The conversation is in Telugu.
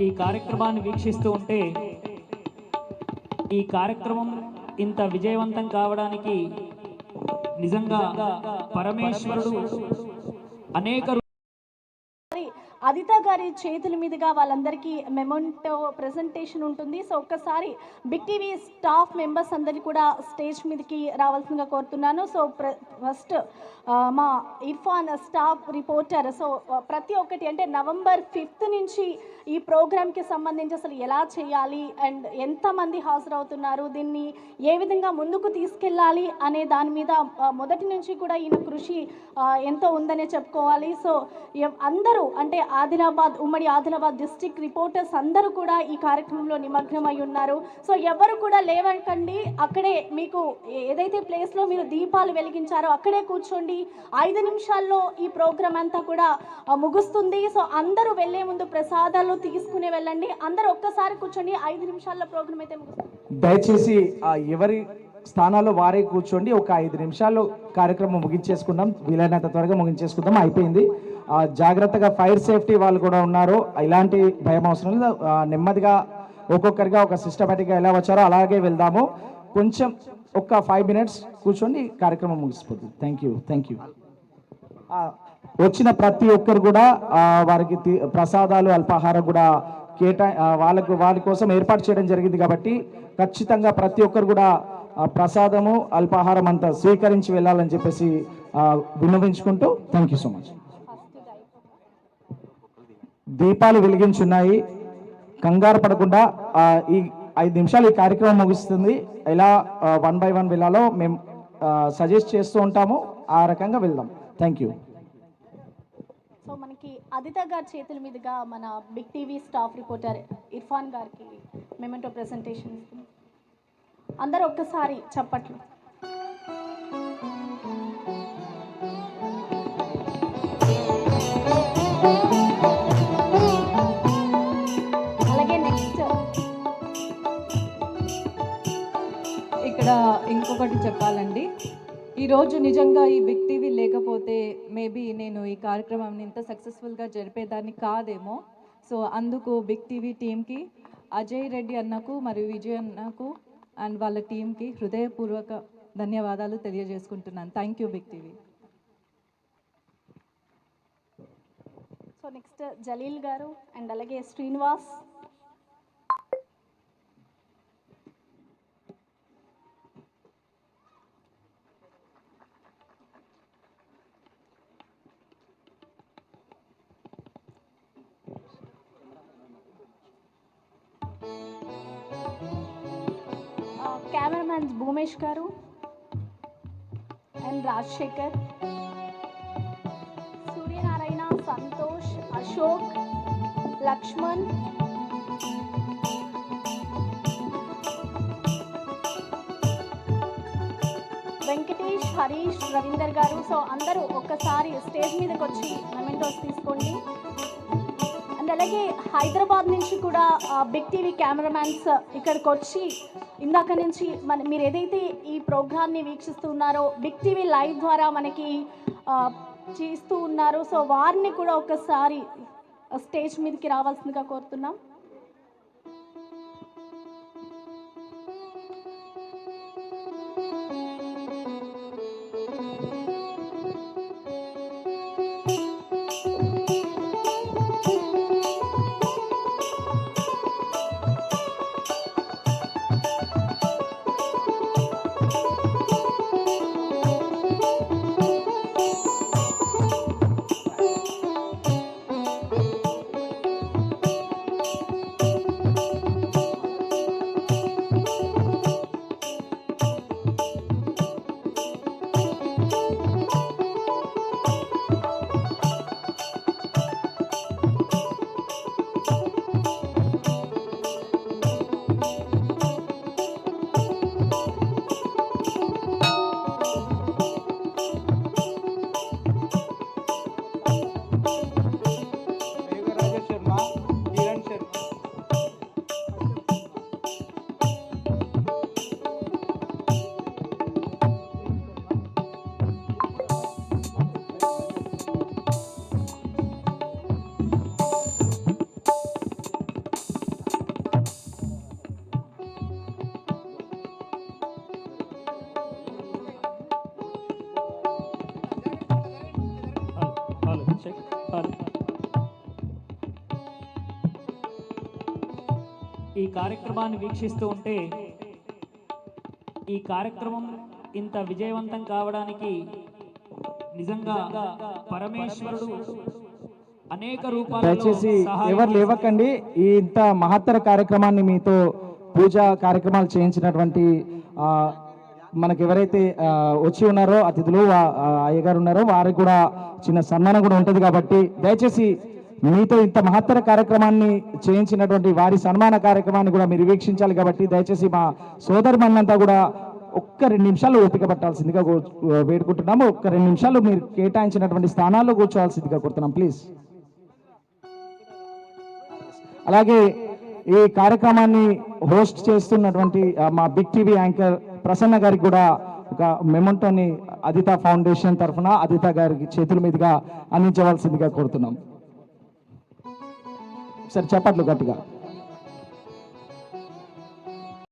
ఈ కార్యక్రమాన్ని వీక్షిస్తూ ఉంటే ఈ కార్యక్రమం ఇంత విజయవంతం కావడానికి నిజంగా పరమేశ్వరుడు అనేక అదిత గారి చేతుల మీదుగా వాళ్ళందరికీ మెమోంటో ప్రెజెంటేషన్ ఉంటుంది. సో ఒక్కసారి బిగ్ టీవీ స్టాఫ్ మెంబర్స్ అందరినీ కూడా స్టేజ్ మీదకి రావాల్సిందిగా కోరుతున్నాను. సో ప్ర ఫస్ట్ మా ఇర్ఫాన్ స్టాఫ్ రిపోర్టర్. సో ప్రతి ఒక్కటి అంటే నవంబర్ ఫిఫ్త్ నుంచి ఈ ప్రోగ్రామ్కి సంబంధించి అసలు ఎలా చేయాలి అండ్ ఎంతమంది హాజరవుతున్నారు దీన్ని ఏ విధంగా ముందుకు తీసుకెళ్ళాలి అనే దాని మీద మొదటి నుంచి కూడా ఈయన కృషి ఎంతో ఉందనే చెప్పుకోవాలి. సో అందరూ అంటే ఆదిలాబాద్ ఉమ్మడి ఆదిలాబాద్ డిస్టిక్ రిపోర్టర్స్ అందరూ కూడా ఈ కార్యక్రమంలో నిమగ్నమై ఉన్నారు. సో ఎవరు కూడా లేవకండి అక్కడే మీకు ఏదైతే ప్లేస్లో మీరు దీపాలు వెలిగించారో అక్కడే కూర్చోండి. ఐదు నిమిషాల్లో ఈ ప్రోగ్రామ్ అంతా కూడా ముగుస్తుంది. సో అందరూ వెళ్ళే ముందు ప్రసాదాలు తీసుకుని వెళ్ళండి. అందరూ ఒక్కసారి కూర్చోండి. ఐదు నిమిషాల్లో ప్రోగ్రామ్ అయితే ముగుస్తుంది. దయచేసి ఆ, ఎవరి స్థానాల్లో వారే కూర్చోండి. ఒక ఐదు నిమిషాల్లో కార్యక్రమం ముగించేసుకుందాం. వీలైనంత త్వరగా ముగించేసుకుందాం. అయిపోయింది. జాగ్రత్తగా ఫైర్ సేఫ్టీ వాళ్ళు కూడా ఉన్నారు. ఇలాంటి భయం అవసరం లేదు. నెమ్మదిగా ఒక్కొక్కరిగా ఒక సిస్టమేటిక్గా ఎలా వచ్చారో అలాగే వెళ్దాము. కొంచెం ఒక్క ఫైవ్ మినిట్స్ కూర్చొని కార్యక్రమం ముగిసిపోతుంది. Thank you. Thank you. వచ్చిన ప్రతి ఒక్కరు కూడా వారికి ప్రసాదాలు అల్పాహారం కూడా కేటా వాళ్ళకు వాళ్ళ కోసం ఏర్పాటు చేయడం జరిగింది కాబట్టి ఖచ్చితంగా ప్రతి ఒక్కరు కూడా ప్రసాదము అల్పాహారం అంతా స్వీకరించి వెళ్ళాలని చెప్పేసి విన్నవించుకుంటూ థ్యాంక్ యూ సో మచ్. దీపాలు వెలిగించున్నాయి. కంగారు పడకుండా ఈ ఐదు నిమిషాలు ఈ కార్యక్రమం ముగుస్తుంది. ఎలా వన్ బై వన్ వెళ్ళాలో మేము సజెస్ట్ చేస్తూ ఉంటాము. ఆ రకంగా వెళ్దాం. థ్యాంక్ యూ సో మనకి అదిత గారి చేతుల మీదుగా మన big TV staff reporter Irfan గారికి మెమెంటో ప్రెజెంటేషన్ ఇస్తుంది. అందరూ ఒక్కసారి చప్పట్లు. ఇక్కడ ఇంకొకటి చెప్పాలండి. ఈరోజు నిజంగా ఈ బిగ్ టీవీ లేకపోతే మేబీ నేను ఈ కార్యక్రమాన్ని ఇంత సక్సెస్ఫుల్గా జరిపేదాన్ని కాదేమో. సో అందుకు బిగ్ టీవీ టీంకి అజయ్ రెడ్డి అన్నకు మరియు విజయ్ అన్నకు అండ్ వాళ్ళ టీంకి హృదయపూర్వక ధన్యవాదాలు తెలియజేసుకుంటున్నాను. Thank you big TV so next Jaleel గారు అండ్ అలాగే శ్రీనివాస్. కెమెరామ్యాన్ భూమేష్ గారు అండ్ రాజశేఖర్. సూర్యనారాయణ సంతోష్ అశోక్ లక్ష్మణ్. వెంకటేష్ హరీష్ రవీందర్ గారు. సో అందరూ ఒక్కసారి స్టేజ్ మీదకి వచ్చి మెమెంటోస్ తీసుకోండి. అండ్ అలాగే హైదరాబాద్ నుంచి కూడా బిగ్ టీవీ కెమెరామ్యాన్స్ ఇక్కడికి వచ్చి ఇందాక నుంచి మన మీరు ఏదైతే ఈ ప్రోగ్రామ్ని వీక్షిస్తున్నారో బిగ్ టీవీ లైవ్ ద్వారా మనకి చేస్తూ ఉన్నారో సో వారిని కూడా ఒకసారి స్టేజ్ మీదకి రావాల్సిందిగా కోరుతున్నాం. Sharma Kiran Sharma Hadi, hadi, çek, hadi. ఈ కార్యక్రమాన్ని వీక్షిస్తూ ఉంటే ఈ కార్యక్రమం ఇంత విజయవంతం కావడానికి నిజంగా పరమేశ్వరుడు అనేక దయచేసి ఎవరు లేవకండి. ఈ ఇంత మహత్తర కార్యక్రమాన్ని మీతో పూజ కార్యక్రమాలు చేయించినటువంటి ఆ, మనకి ఎవరైతే వచ్చి ఉన్నారో అతిథులు అయ్యగారు ఉన్నారో వారికి కూడా చిన్న సన్మానం కూడా ఉంటుంది కాబట్టి దయచేసి మీతో ఇంత మహత్తర కార్యక్రమాన్ని చేయించినటువంటి వారి సన్మాన కార్యక్రమాన్ని కూడా మీరు వీక్షించాలి కాబట్టి దయచేసి మా సోదరుమన్నంతా కూడా ఒక్క రెండు నిమిషాలు ఓపిక పట్టాల్సిందిగా వేడుకుంటున్నాము. ఒక్క రెండు నిమిషాలు మీరు కేటాయించినటువంటి స్థానాల్లో కూర్చోవాల్సిందిగా కోరుతున్నాం. ప్లీజ్. అలాగే ఈ కార్యక్రమాన్ని హోస్ట్ చేస్తున్నటువంటి మా బిగ్ టీవీ యాంకర్ ప్రసన్న గారికి కూడా ఒక మెమంటోని అదిత ఫౌండేషన్ తరఫున అదిత గారికి చేతుల మీదుగా అందించవలసిందిగా కోరుతున్నాం. సరే చెప్పట్లు గట్టిగా.